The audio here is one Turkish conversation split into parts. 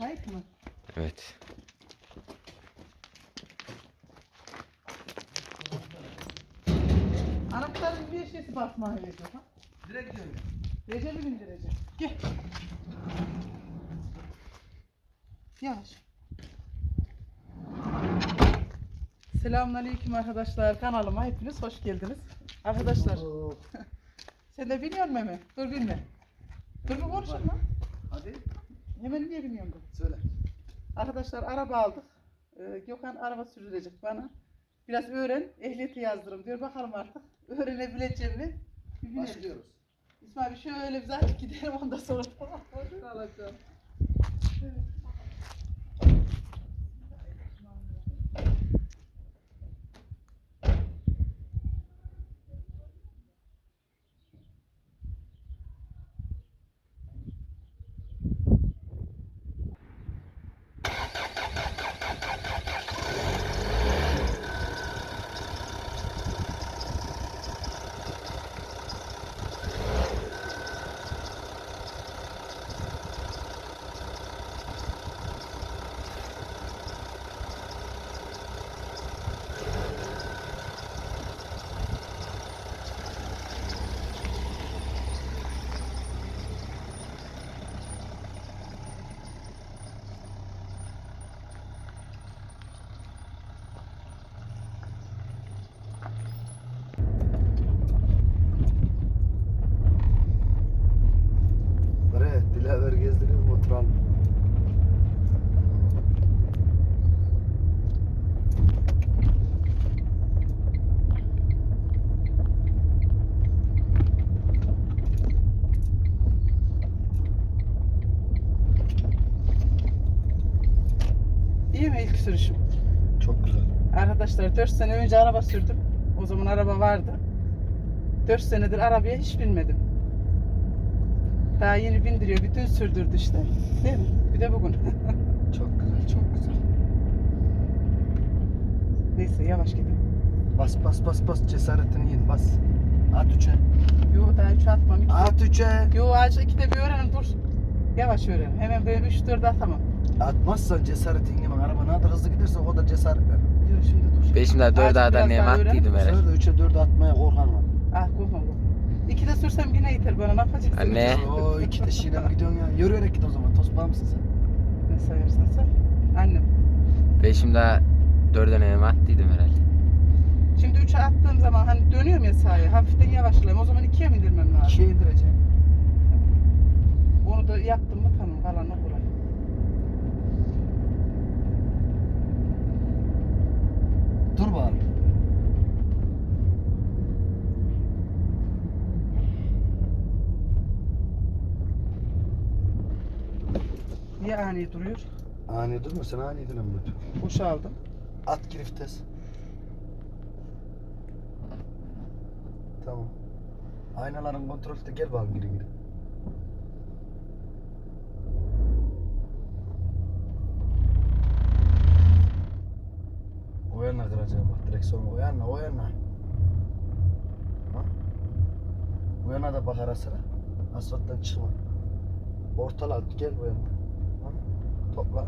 Kayıt mı? Evet. Anahtarın bir şeysi basmaya veriyor. Ha? Direkt gidiyorum. Recep'i bindirecek. Gel. Yavaş. Selamünaleyküm arkadaşlar. Kanalıma hepiniz hoş geldiniz. Arkadaşlar sen de biniyor musun hemen? Dur binme. Dur bir konuşun lan. Hemen niye biniyorsun dur? söyle. Arkadaşlar araba aldık. Ee, Gökhan araba sürecek bana. Biraz öğren, ehliyeti yazdırım diyor. Bakalım artık öğrenebileceğim mi? Bir binelim. Başlıyoruz. İsmail şöyle bir zaten gidelim ondan sonra tamam. Alacağım. Buraya Dilaver gezdiriyorum oturalım. İyi mi ilk sürüşüm? Çok güzel. Arkadaşlar 4 sene önce araba sürdüm. O zaman araba vardı. 4 senedir arabaya hiç binmedim. Daha yeni bindiriyor. Bir dün sürdürdü işte. Değil mi? Bir de bugün. Çok güzel, çok güzel. Neyse yavaş gidelim. Bas bas bas bas cesaretini yin bas. At üçe. Yo daha 3 atmam. İki- At üçe. Yo ağaç ikide bir öğrenin dur. Yavaş öğren. Hemen böyle 3-4 atamam. Atmazsan cesaretin. Araba ne kadar hızlı giderse o kadar cesaret ver. Yo şimdi dur. Beşimde dört Azıcık ağdan biraz neyime daha öğren. attıydım Bu herhalde. sefer de üçe dörde atmaya korkan var. Ah korkma korkma. İkide sürsem yine yeter bana. Ne yapacaksın? Anne. Oo iki de şiinem gidiyorsun ya. Yürüyerek git o zaman. Tosbağa mısın sen? Ne sayarsan say. Annem. Beşimde dörde neyime attıydım herhalde. Şimdi 3'e attığım zaman hani dönüyorum ya sağa. Hafiften yavaşlayayım. O zaman 2'ye mi indirmem lazım? İkiye indireceğim. Onu da yaptım mı tamam. Kalanı bakalım. Niye ani duruyor? Ani durma sen ani dinle bunu. Boşaldım. At giriftes. Tamam. Aynaların kontrolü de gel bakalım geri geri. O yana direksiyonu o yana o yana. Ha? Bu yana da bak ara sıra. Asfalttan çıkma. Ortala gel bu yana. Ha? Topla.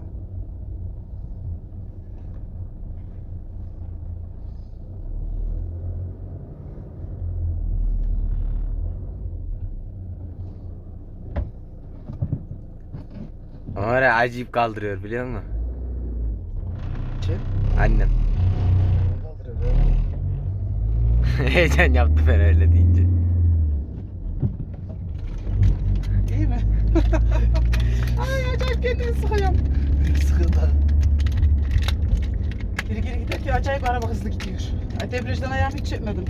Ama acayip kaldırıyor biliyor musun? Kim? Annem. Heyecan yaptı ben öyle deyince. İyi mi? Ay acayip kendimi sıkıyorum. Sıkıntı. Geri geri giderken acayip araba hızlı gidiyor. Ay, Debriyajdan ayağımı hiç çekmedim.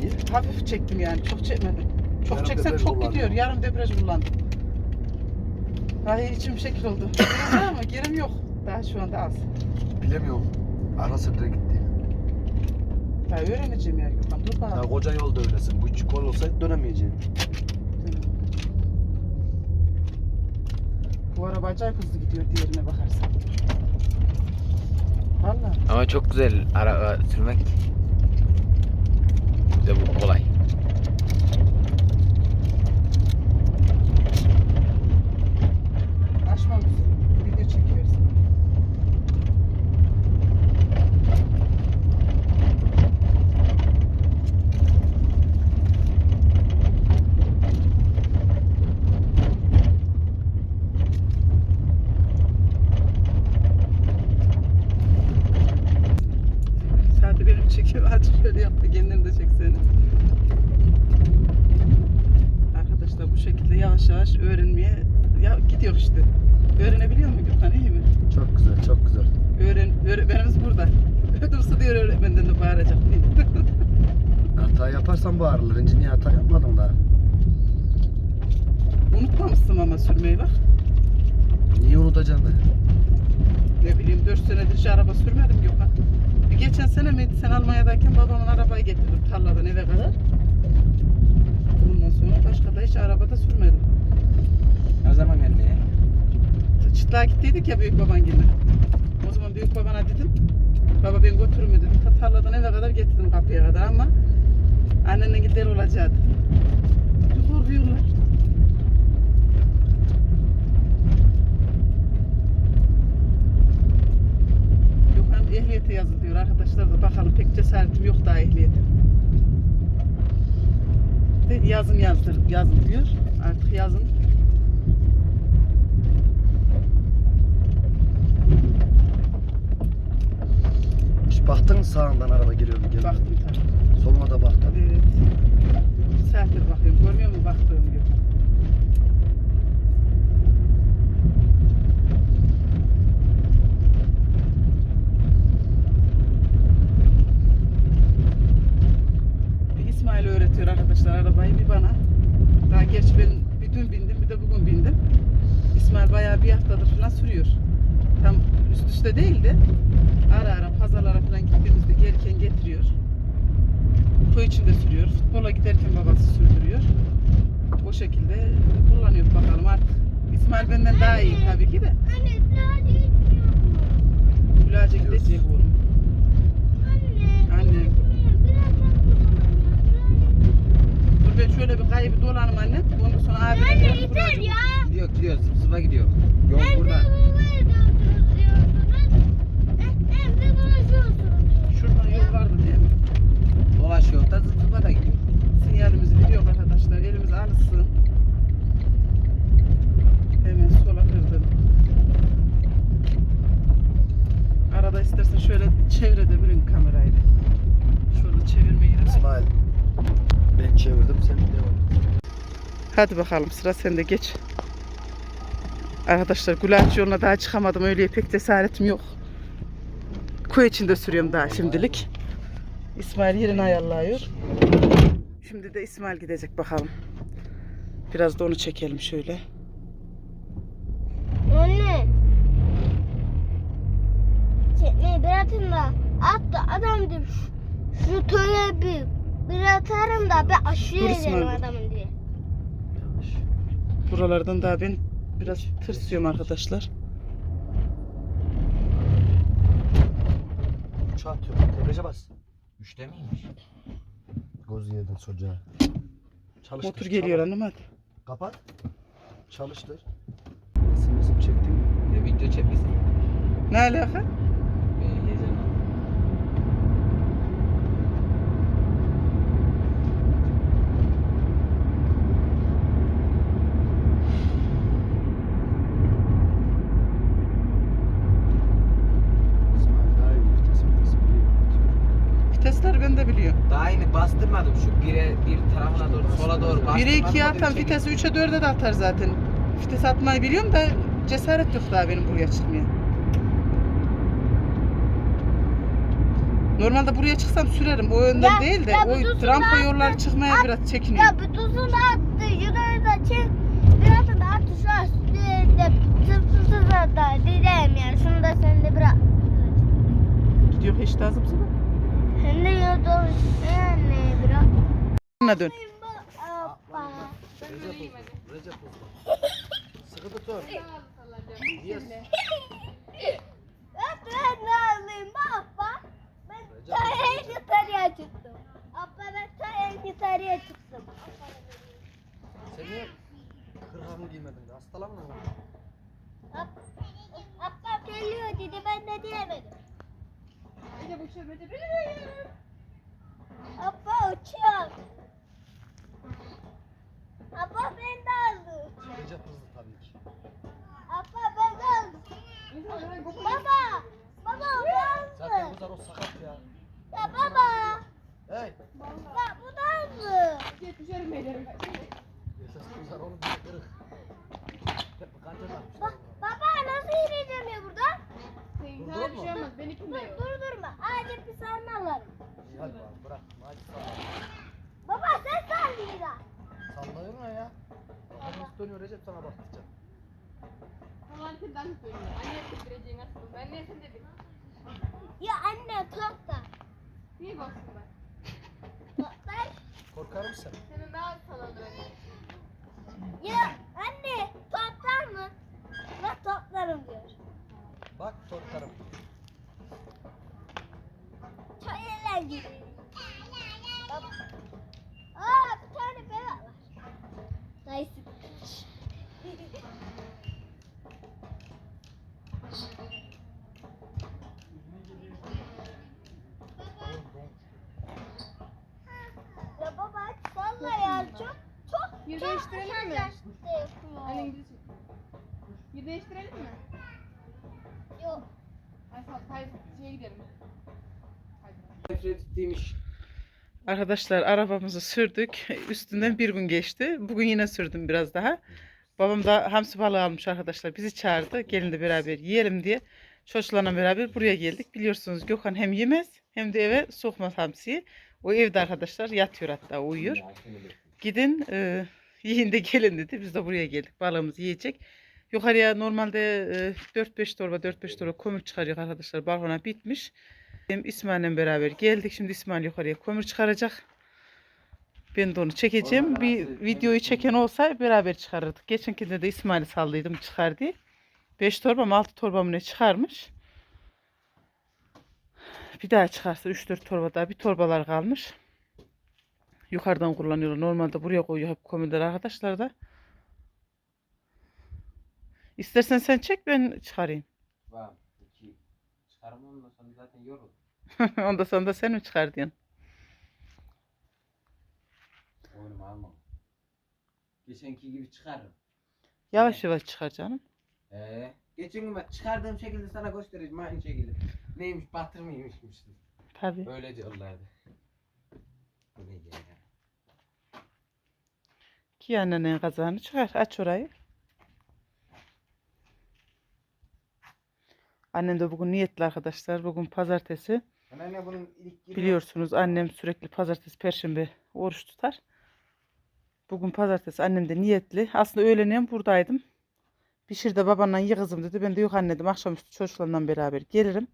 Niye? Hafif çektim yani. Çok çekmedim. Çok Yarım çeksem debriyaj çok kullandın. gidiyor. Yarım debriyaj kullandım. Ay içim şekil oldu. Gerim var ama gerim yok. Daha şu anda az. Bilemiyorum. Ara sıra gitti. Ya öğreneceğim ya Gökhan. Dur Ya bakalım. koca yolda öylesin. Bu kol olsaydı dönemeyeceğim. Bu araba acayip hızlı gidiyor diğerine bakarsan. Valla. Ama çok güzel araba sürmek. Bir de bu kolay. Aşmam. çekiyoruz. Sadece benim çekiyor. Hadi şöyle yap da kendini de çeksene. Arkadaşlar bu şekilde yavaş yavaş öğrenmeye ya gidiyor işte. Öğrenebiliyor mu Gökhan iyi mi? Çok güzel, çok güzel. Öğren, öğretmenimiz burada. Ödürse diyor öğretmenden de bağıracak diye. Yaparsan bağırılır. İnci niye hata yapmadın daha? Unutmamışsın ama sürmeyi bak. Niye unutacaksın da? Ne bileyim 4 senedir hiç araba sürmedim Gökhan. Bir geçen sene miydi sen Almanya'dayken babamın arabayı getirdim tarladan eve kadar. Ondan sonra başka da hiç arabada sürmedim. O zaman geldi ya. Çıtlığa gittiydik ya büyük baban gibi. O zaman büyük babana dedim. Baba ben götürür mü dedim. Ta tarladan eve kadar getirdim kapıya kadar ama annenin gider olacaktı. Korkuyorlar. Gökhan ehliyete yazılıyor arkadaşlar da bakalım pek cesaretim yok daha ehliyete. De yazın yazdır, yazın diyor. Artık yazın baktın sağından araba geliyor mu? baktım tabii. Soluna da baktın. Evet. Bir saattir bakıyorum. Görmüyor musun baktığım gibi? İsmail öğretiyor arkadaşlar arabayı bir bana. Daha geç ben bir dün bindim bir de bugün bindim. İsmail bayağı bir haftadır falan sürüyor. Tam üst üste değil de ara ara pazarlara falan gittiğimizde gelirken getiriyor. Köy içinde sürüyor. Futbola giderken babası sürdürüyor. O şekilde kullanıyor bakalım artık. İsmail benden daha iyi tabii ki de. Anne biraz gitmiyor mu? Gülaca gidecek oğlum. Anne. Anne. Biraz Dur ben şöyle bir kaybı dolanım annem. Ondan sonra abine Anne yeter ya. Gidiyor gidiyor zıp zıpa gidiyor. Yol burada. Evde bu evde oturuyorsunuz. Eh, Evde buluşuyorsunuz. Şuradan yol vardı değil mi? Dolaşıyor da zıp zıpa da gidiyor. Sinyalimizi veriyor arkadaşlar. Elimiz alışsın. Hemen sola kırdım. Arada istersen şöyle çevredebilin kamerayı. da. Şöyle çevirmeyi. İsmail. Ben çevirdim sen devam. Hadi bakalım sıra sende geç. Arkadaşlar Gülaç yoluna daha çıkamadım. Öyle pek cesaretim yok. Köy içinde sürüyorum daha şimdilik. İsmail yerini ayarlıyor. Şimdi de İsmail gidecek bakalım. Biraz da onu çekelim şöyle. Anne. Çekmeyi bırakın da at adam diyor. Şu, töre bir bir atarım da bir aşıyor Dur ederim İsmail. adamın diye. Buralardan daha ben biraz tırsıyorum arkadaşlar. Uçağı atıyorum. Debriyaja bas. Üçte miymiş? Göz yedin çocuğa. Çalıştır. Motor geliyor çabuk. hanım hadi. Kapat. Çalıştır. Resim resim çektin mi? Ya video çekmesin. Ne alaka? Ben heyecanlandım. İsmail daha iyi vites vites biliyor. Vitesleri ben de biliyorum. Daha yeni bastırmadım şu bire bir tarafına doğru sola doğru bastırmadım. 1'e 2'ye o da atan üçe vitesi 3'e 4'e de atar zaten. Vites atmayı biliyorum da cesaret yok daha benim buraya çıkmaya. Normalde buraya çıksam sürerim. O yönden Ya- değil de ya o dursun rampa yolları çıkmaya At- biraz çekiniyor. Ya bir tuzunu attı. Yukarı da çek. Biraz da attı şu an üstüne sırtı da diyeceğim yani. Şunu da sen de bırak. Gidiyor hiç lazım sana. Sen de yolda yani bırak. Yanına dön. Recep Uzman. Recep Uzman. Sıkı tutun. Yes. Ben alayım baba. Ben çaya yukarıya çıktım. Abla ben çaya yukarıya çıktım. Sen niye kırhamı giymedin? Hastalanma mı? Ablam geliyor dedi ben de diyemedim. Bir de bu şöbeti Abla uçuyor. Abba ben de aldım. Recep hızlı tabii ki. Abba ben de aldım. Baba. Baba o da Zaten aldı. Uzar o sakat ya. Ya baba. Değiştirelim mi? Anne İngilizce. Bir değiştirelim mi? Yok. Ay sağ hayır şeye gidelim. Hadi. Nefret ettiğimiş. Arkadaşlar arabamızı sürdük. Üstünden bir gün geçti. Bugün yine sürdüm biraz daha. Babam da hamsi balığı almış arkadaşlar. Bizi çağırdı. Gelin de beraber yiyelim diye. Çocuklarla beraber buraya geldik. Biliyorsunuz Gökhan hem yemez hem de eve sokmaz hamsiyi. O evde arkadaşlar yatıyor hatta uyuyor. Gidin e, yiyin de gelin dedi. Biz de buraya geldik. Balığımızı yiyecek. Yukarıya normalde e, 4-5 torba 4-5 torba kömür çıkarıyor arkadaşlar. Balkona bitmiş. Hem İsmail'le beraber geldik. Şimdi İsmail yukarıya kömür çıkaracak. Ben de onu çekeceğim. Bir videoyu çeken olsa beraber çıkarırdık. Geçenkinde de İsmail'i sallıydım çıkar diye. 5 torba mı 6 torba mı ne çıkarmış. Bir daha çıkarsa 3-4 torba daha bir torbalar kalmış. Yukarıdan kullanıyorlar. Normalde buraya koyuyor hep kömürler arkadaşlar da. İstersen sen çek ben çıkarayım. Var. İki. Çıkarım ondan sonra zaten yorul. Ondan sonra da sen mi çıkar diyorsun? Oyunumu almam. Geçenki gibi çıkarırım. Yavaş yavaş çıkar canım. Ee, geçen gün bak çıkardığım şekilde sana göstereceğim aynı şekilde. Neymiş batır mıymışmış. Tabii. Öyle diyorlardı. Bu ne ya? Ki annenin kazağını çıkar. Aç orayı. Annem de bugün niyetli arkadaşlar. Bugün pazartesi. Anneanne bunun ilk giriyor. Biliyorsunuz annem sürekli pazartesi, perşembe oruç tutar. Bugün pazartesi annem de niyetli. Aslında öğlenen buradaydım. Pişir de babanla ye kızım dedi. Ben de yok anne dedim. Akşamüstü çocuklarla beraber gelirim.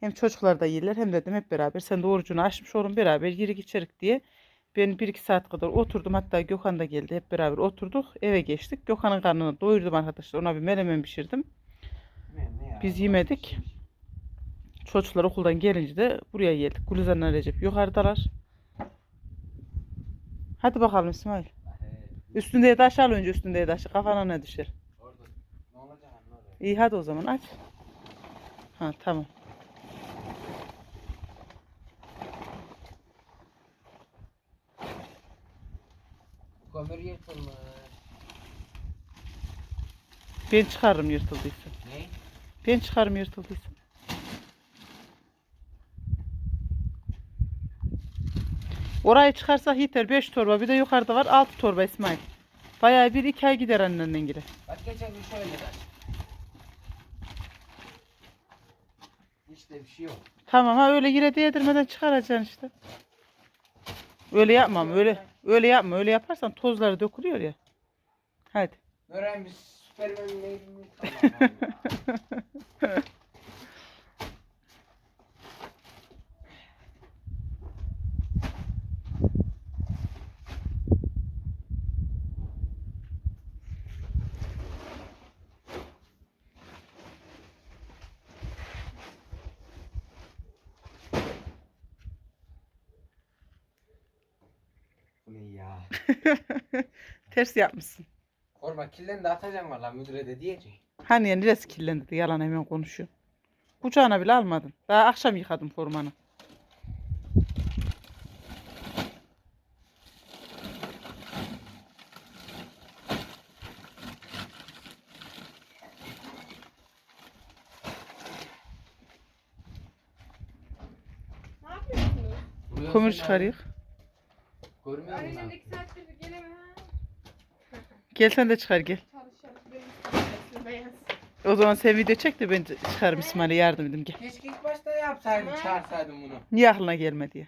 Hem çocuklar da yerler hem dedim hep beraber. Sen de orucunu açmış olun beraber yeri geçerik diye. Ben bir iki saat kadar oturdum. Hatta Gökhan da geldi. Hep beraber oturduk. Eve geçtik. Gökhan'ın karnını doyurdum arkadaşlar. Ona bir menemen pişirdim. Biz yemedik. Çocuklar okuldan gelince de buraya geldik. Gülizar'la Recep yukarıdalar. Hadi bakalım İsmail. Üstünde taş al önce üstünde taş. Kafana ne düşer? İyi hadi o zaman aç. Ha tamam. Kömür yırtılmış. Ben çıkarırım yırtıldıysa. Ne? Ben çıkarım yırtıldıysa. Orayı çıkarsak yeter. 5 torba. Bir de yukarıda var 6 torba İsmail. Bayağı bir iki ay gider annenden gire. Bak geçen gün şöyle de. İşte bir şey yok. Tamam ha öyle yine değdirmeden çıkaracaksın işte. Öyle yapmam. Öyle öyle yapma. Öyle yaparsan tozları dökülüyor ya. Hadi. Öğren biz süpermen neydi Ters yapmışsın. Korma kirlendi atacağım valla müdüre de diyecek. Hani ya neresi kirlendi yalan hemen konuşuyor. kucağına bile almadın. Daha akşam yıkadım formanı. Kömür çıkarıyor. Görmüyor musun? İki saattir geleme ha. Gel sen de çıkar gel. Çalışıyoruz. Benim beyaz. O zaman sen video çek de ben çıkarım İsmail'e yardım edeyim gel. Keşke ilk başta yapsaydın, Ha. çağırsaydın bunu. Niye aklına gelmedi ya?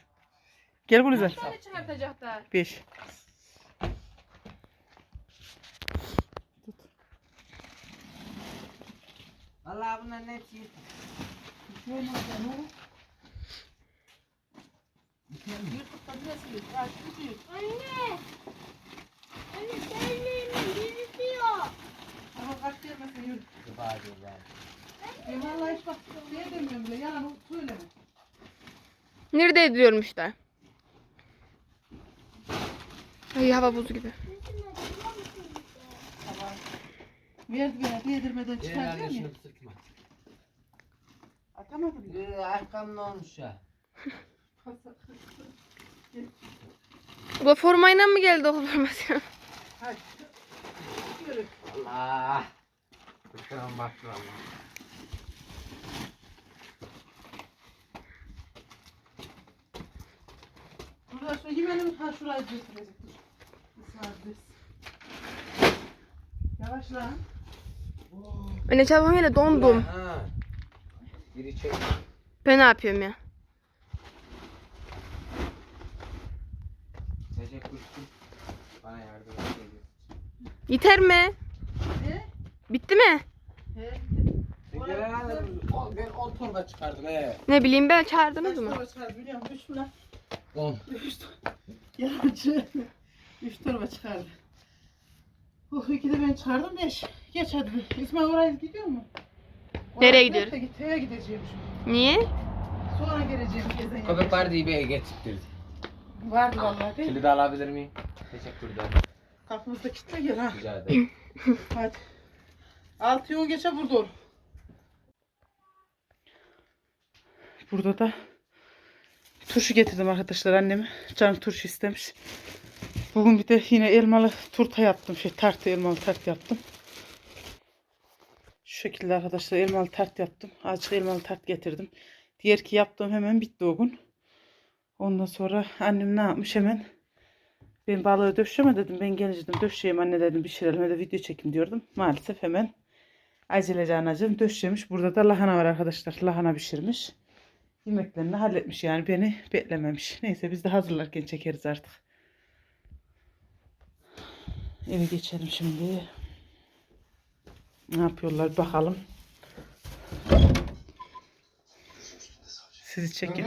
Gel Gülizar. Kaç tane çıkartacak da? Beş. Vallahi bunların hepsi Anne. Anne terliğimin diyor. Ama kaç gelmesin yürü. Bağırıyor yani. E vallahi hiç bak şeye demiyorum bile yalan söyleme. Nerede ediliyormuş da? Ay hava buz gibi. Gel çıkartıyor anne ya. şunu sıkma. Atamadım ya. Ee, arkam ne olmuş ya? Bu formayla mı geldi o formasyon? Hadi. Yürü. Allah. Şu Allah. Burada şu yemenim ha şurayı. Yavaş lan. Ben de çabuk dondum. Ha. Biri çek. Ben ne yapıyorum ya? Çek kuştum. Bana yardım et. Yeter mi? Ne? Bitti mi? He. Gel herhalde bu- ben 10 torba çıkardım he. Ne bileyim ben çağırdınız mı? torba çıkardı biliyor musun? Üç mü lan? 10. Üç torba. Yalancı. Üç torba çıkardı. Oh iki de ben çıkardım beş. Geç hadi. bir. İsmail oraya gidiyor mu? Nereye Oraya gidiyor? giderse Git, eve gideceğim şimdi. Niye? Sonra geleceğim gezen Köpek var diye bir getirtirdi. Vardı vallahi değil mi? Kilidi alabilir miyim? Teşekkür ederim. Kapımızda kitle gel ha. Rica ederim. Hadi. Altı yol geçe burada ol. Burada da turşu getirdim arkadaşlar anneme. Canım turşu istemiş. Bugün bir de yine elmalı turta yaptım. Şey tart elmalı tart yaptım. Şu şekilde arkadaşlar elmalı tart yaptım. Azıcık elmalı tart getirdim. Diğer ki yaptığım hemen bitti o gün. Ondan sonra annem ne yapmış hemen ben balığı döşeme dedim. Ben gelince döşeyim anne dedim pişirelim. Hadi video çekin diyordum. Maalesef hemen acelece anacığım döşemiş. Burada da lahana var arkadaşlar. Lahana pişirmiş. Yemeklerini halletmiş yani beni beklememiş. Neyse biz de hazırlarken çekeriz artık. Eve geçelim şimdi. Ne yapıyorlar bakalım. Sizi çekin.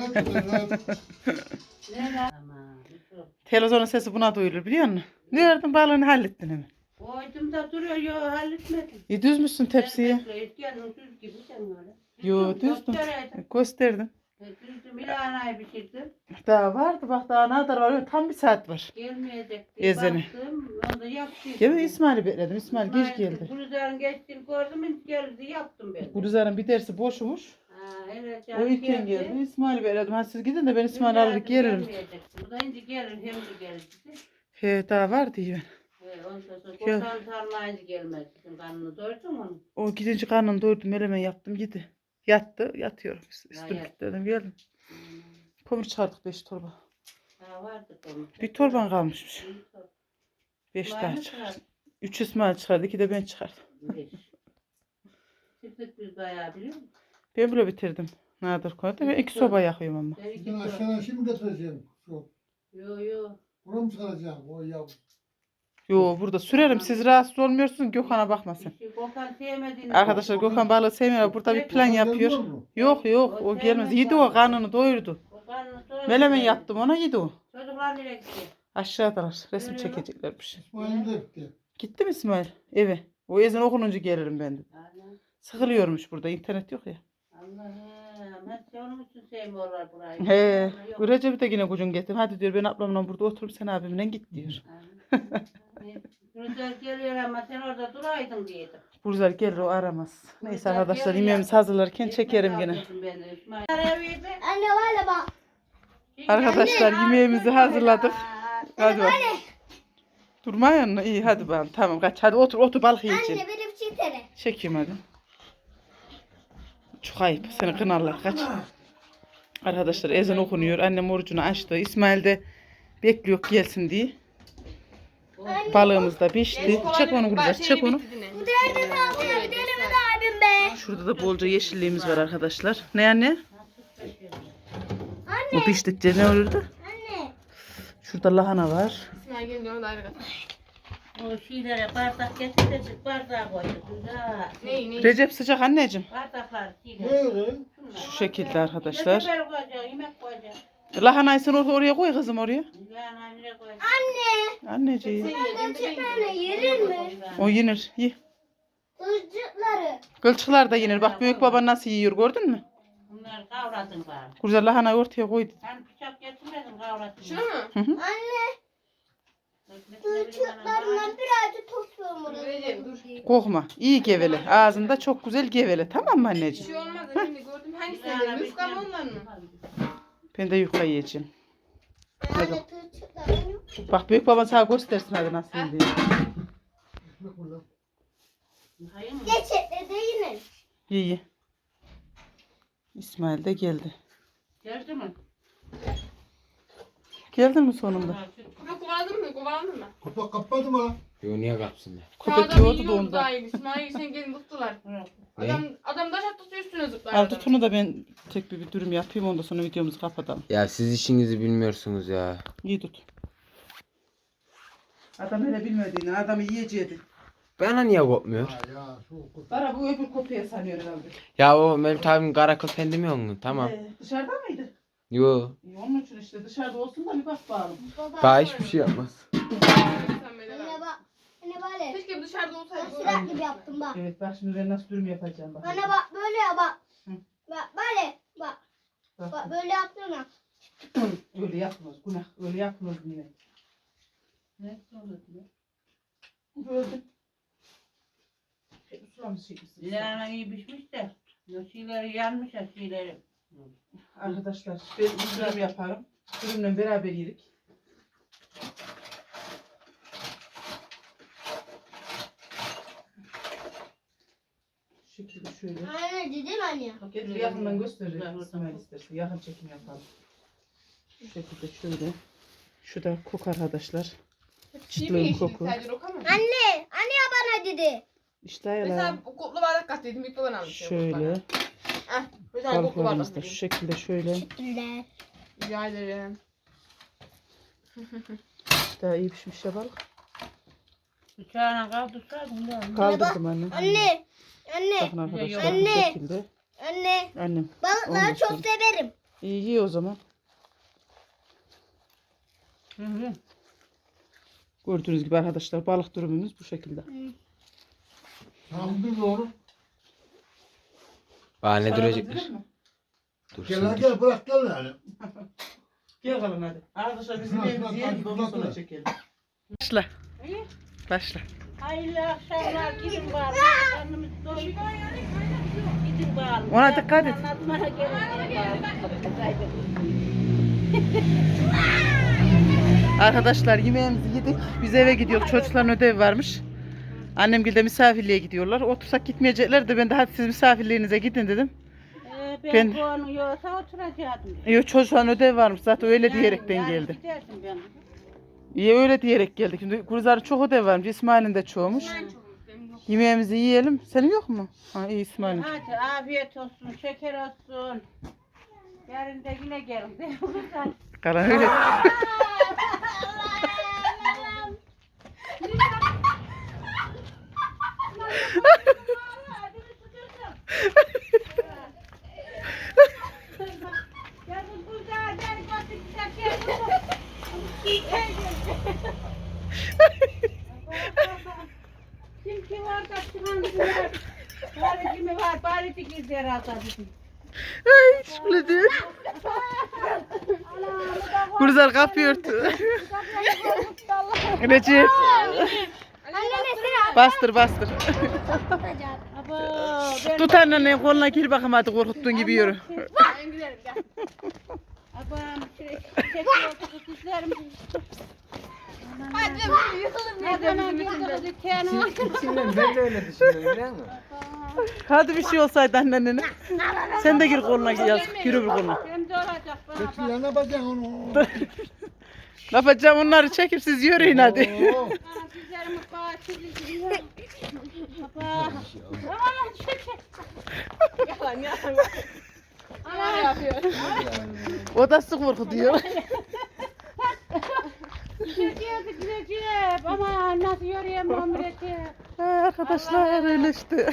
Televizyonun sesi buna duyulur biliyor musun? Ne verdin balığını hallettin hemen. Koydum da duruyor. Yo halletmedim. E, düzmüşsün tepsiye. Bekle, Gelin düz gibi sen. Yo düzdüm. Gösterdim. Düzdüm. İlahanayı pişirdim. Daha vardı bak daha ne kadar var. Tam bir saat var. Gelmeyecek diye Ezeni. baktım. Onu da yaptım. Ya ben İsmail'i bekledim. İsmail geç geldi. Gülizar'ın geçtiğini gördüm. hiç geldi yaptım ben. Gülizar'ın bir dersi boşmuş. Ha, evet. O ilken geldi. İsmail'i bekledim. Ha siz gidin de ben İsmail'i alıp gelirim. Bu da ince gelir hem de gelir. dedi. He daha var diye ben. He, ondan sonra Gel. kokan sarmayınca gelmez. Bizim karnını doydum onu. O gidince karnını doyurdum. Melemen yaptım gidi. Yattı. Yatıyorum. Üstüm kilitledim geldim. Kömür çıkardık 5 torba. Ha vardı konu. Bir torban kalmışmış. 5 Var daha mı çıkardı. çıkardı? 3 İsmail çıkardı. 2 de ben çıkardım. Beş. Çıktık biz bayağı biliyor musun? Ben bile bitirdim. Nadir koydu. Ben iki soba yakıyorum ama. Ben iki Ben tur- aşağıdan şimdi getireceğim. Yok. Yo yo. Buna mı saracağım o yavru? Yo burada sürerim. Siz rahatsız olmuyorsunuz. Gökhan'a bakmasın. İşi Gökhan sevmediğini. Arkadaşlar Gökhan balığı sevmiyor. Burada bir plan yapıyor. Yok yok o gelmez. Yedi o karnını doyurdu. Melemen yaptım ona yedi o. Çocuklar nereye gitti? Aşağıdalar. Resim çekeceklermiş. İsmail de gitti. Gitti mi İsmail? Eve. O ezan okununca gelirim ben de. Sıkılıyormuş burada. internet yok ya. Allah'ım. Hep onun için sevmiyorlar burayı. He. Yok. Bu Recep de yine kucun getir. Hadi diyor ben ablamla burada oturup sen abimle git diyor. Güzel geliyor ama sen orada duraydın diyedim. Burzer gelir o aramaz. Neyse arkadaşlar yemeğimizi hazırlarken çekerim. Eviydi. Anne var ya bak. Arkadaşlar yemeğimizi hazırladık. Hadi bak. Durmayın mı? İyi hadi bakalım. Tamam kaç. Hadi otur otur balık yiyeceğim. anne benim çitere. Çekeyim hadi. Çok ayıp. Seni kınarlar. Kaç. Arkadaşlar ezan okunuyor. Annem orucunu açtı. İsmail de bekliyor gelsin diye. Balığımız da pişti. Çek onu Gülcer. Çek onu. Bu derdi deli mi abim be? Şurada da bolca yeşilliğimiz var arkadaşlar. Ne anne? Anne, O piştikçe ne olurdu? anne. Şurada lahana var. İsmail gelince onu da ayrı kat. O şeylere bardak getirdik bardağa koyduk. Güzel. Neyi neyi? Recep sıcak anneciğim. Bardaklar? Şu şekilde arkadaşlar. Koyacağım, yemek koyacağım. Lahanayı sen or- oraya koy kızım oraya. Anne Anneciğim. çiftlerine yerir mi? O yenir. Ye. Kızcıkları. Kılçıklar da yenir. Bak büyük baba nasıl yiyor gördün mü? Bunlar kavradın bari. Güzel lahanayı ortaya koydu. Ben bıçak getirmedim kavradın. Şunu mu? Anne, kızcıklarından birazcık topluyorum. Recep dur. Kokma. İyi gevele. Ağzında çok güzel gevele. Tamam mı Bir anneciğim? şey şimdi gördüm. Hangisi elde? Yufka mı ondan mı? Ben de yufka yiyeceğim. Yok. Bak büyük baba sana göstersin hadi nasıl yediğini. Geçetle de yine. Ye ye. İsmail de geldi. Geldi mi? Geldin mi sonunda? Yok kovaladın mı? Kovaladın mı? Kapak kapadı mı lan? Yo niye kapsınlar? Köpek Adam yoğurdu da yiyordu ondan. daha iyi. İsmail sen gelin tuttular. Ne? Adam, adam taş attı üstüne zıplar. Al adam. tutunu da ben tek bir, bir dürüm yapayım ondan sonra videomuzu kapatalım. Ya siz işinizi bilmiyorsunuz ya. İyi tut. Adam hele bilmediğini adamı yiyeceğiydi. Bana niye kopmuyor? Bana bu öbür kopya sanıyor herhalde. Ya o Mehmet abim kara köpeğinde mi onun? Tamam. Ee, dışarıda mıydı? Yo. İyi, onun için işte dışarıda olsun da bir bak. Baba. Daha hiçbir şey yapmaz. böyle. Keşke dışarıda Ben olsaydı. silah gibi yaptım bak. Evet bak şimdi ben nasıl dürüm yapacağım bak. Anne bak böyle ya bak. Hı. Bak böyle. Bak. Bak. Bak böyle yapsana. Öyle yapmaz günah. Öyle yapmaz yine. Ne oldu diye. Böyle. Şey, sulamış çekmişsin. Lahana iyi pişmiş de. O şeyleri yanmış ya şeyleri. Arkadaşlar ben bir dürüm yaparım. Dürümle beraber yedik. Şekilde şöyle. Anne dedim anne. Getir yakından gösterir. İsmail isterse yakın çekim yapalım. Şu şekilde şöyle. Şu da kok arkadaşlar. Yeşillik koku. Anne. Anne ya bana dedi. İşte öyle. Mesela koklu bardak kattıydım. Bir falan almışım. Şöyle. Ah, bir tane koklu bardak dedim. şu şekilde şöyle. Teşekkürler. Rica ederim. Daha iyi pişmiş ya balık. Bıçağına kaldırsaydın da. Kaldırdım anne. Anne. Anne. Bakın arkadaşlar bu Anne. şekilde. Anne. Annem. Balıkları çok severim. İyi iyi o zaman. Hı hı. Gördüğünüz gibi arkadaşlar balık durumumuz bu şekilde. Tamam bir doğru. Bana ne Sana durecekler? da mi? Gel Dursun. hadi gel bırak gel yani. Gel kalın hadi. Arkadaşlar bizim Bırak, çekelim. Başla. Başla. Hayırlı akşamlar. Gidin bari. Karnımız doydu. Gidin bari. Ona dikkat et. Anlatmana. Arkadaşlar yemeğimizi yedik. Biz eve gidiyoruz. Çocukların ödevi varmış. Annem de misafirliğe gidiyorlar. Otursak gitmeyecekler de ben de hadi siz misafirliğinize gidin dedim. Ee, ben, Ben- puanı yoksa oturacaktım. Yok çocuğun ödevi varmış zaten öyle diyerekten Yani- yani geldi. gidersin ben. İyi öyle diyerek geldik. Şimdi Gülizar'ın çok ödevi varmış. İsmail'in de çoğumuş. Yemeğimizi yiyelim. Senin yok mu? Ha iyi İsmail'in. Hadi afiyet olsun, şeker olsun. Yarın da yine gelin. Güzel. Kalan öyle. Yarın güzel, gel götür şeker. Kim kim var da çıkan var. Bari kimi var, bari tikiz yer atabilsin. Ay hiç öyle değil. Gülizar kapıyı örtü. Recep. Bastır bastır. Tut annenin koluna gir bakalım hadi korkuttuğun gibi yürü. Ben giderim gel. abam şuraya çekiyor kızlarım. Hadi yıkılır Ne zaman yıldırı dükkanı. İçimden ben de öyle düşündüm biliyor musun? Hadi bir şey olsaydı annenin. Sen de gir koluna yaz. Yürü bir koluna. Hem de olacak bana Peki bak. yana bakacaksın onu. Ne yapacağım onları çekip siz yürüyün hadi. Oo. Bağışlayın. gidiyor. Baba. Aman çek çek. Yalan yalan. Ana yapıyor. O da sık korkutuyor. Gideceğiz gideceğiz. Aman nasıl yürüyemem Recep. Arkadaşlar öyle işte.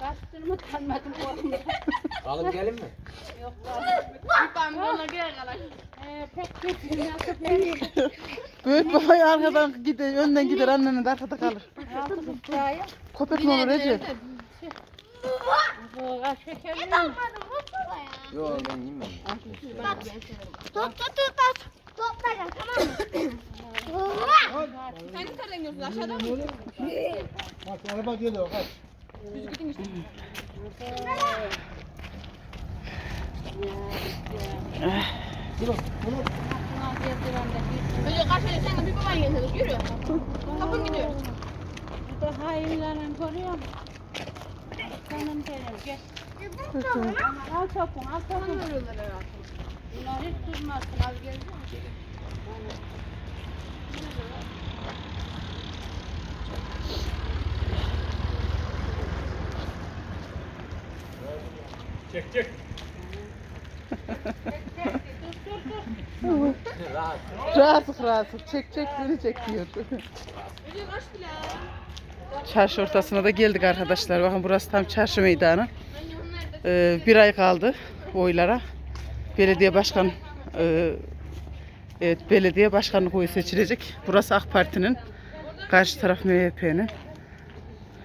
Bastırma tanımadım oğlum. Alın gelin mi? Yok var. Ben bana girer kalan. Pek kötü. Büyük babayı arkadan gider, önden gider annenin de arkada kalır. Köpek mi olur Recep? Bu kaç şekerli. Yok ben yemem. Tut tut tut tut. Toplayacağım tamam mı? Sen nereden gidiyorsun aşağıdan mı? Bak araba geliyor kaç. Biz gidin işte. Önce karşıya sen de bir baban. Yürü. Kapın gidiyor. Bu da hainlerin görüyor Canım benim gel. Al topun al topun. Bunlar hiç durmazsın az geldi. Rahat. Rahatsız rahatsız. Çek çek beni çek diyor. Önce kaç bile. Çarşı ortasına da geldik arkadaşlar. Bakın burası tam çarşı meydanı. Ee, bir ay kaldı oylara. Belediye başkan e, evet belediye başkanlık oyu seçilecek. Burası AK Parti'nin. Karşı taraf MHP'nin.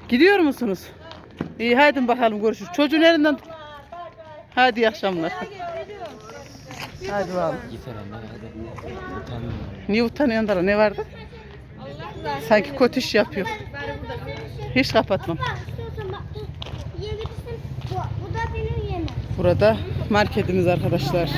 Gidiyor musunuz? İyi haydi bakalım görüşürüz. Çocuğun elinden. Hadi iyi akşamlar. Hadi bakalım. Niye utanıyorsun ne vardı? Sanki kötü iş yapıyor. Hiç kapatmam. Bak istiyorsan bak. Yiyebilirsin. Bu, bu da benim yemeğim. Burada marketimiz arkadaşlar.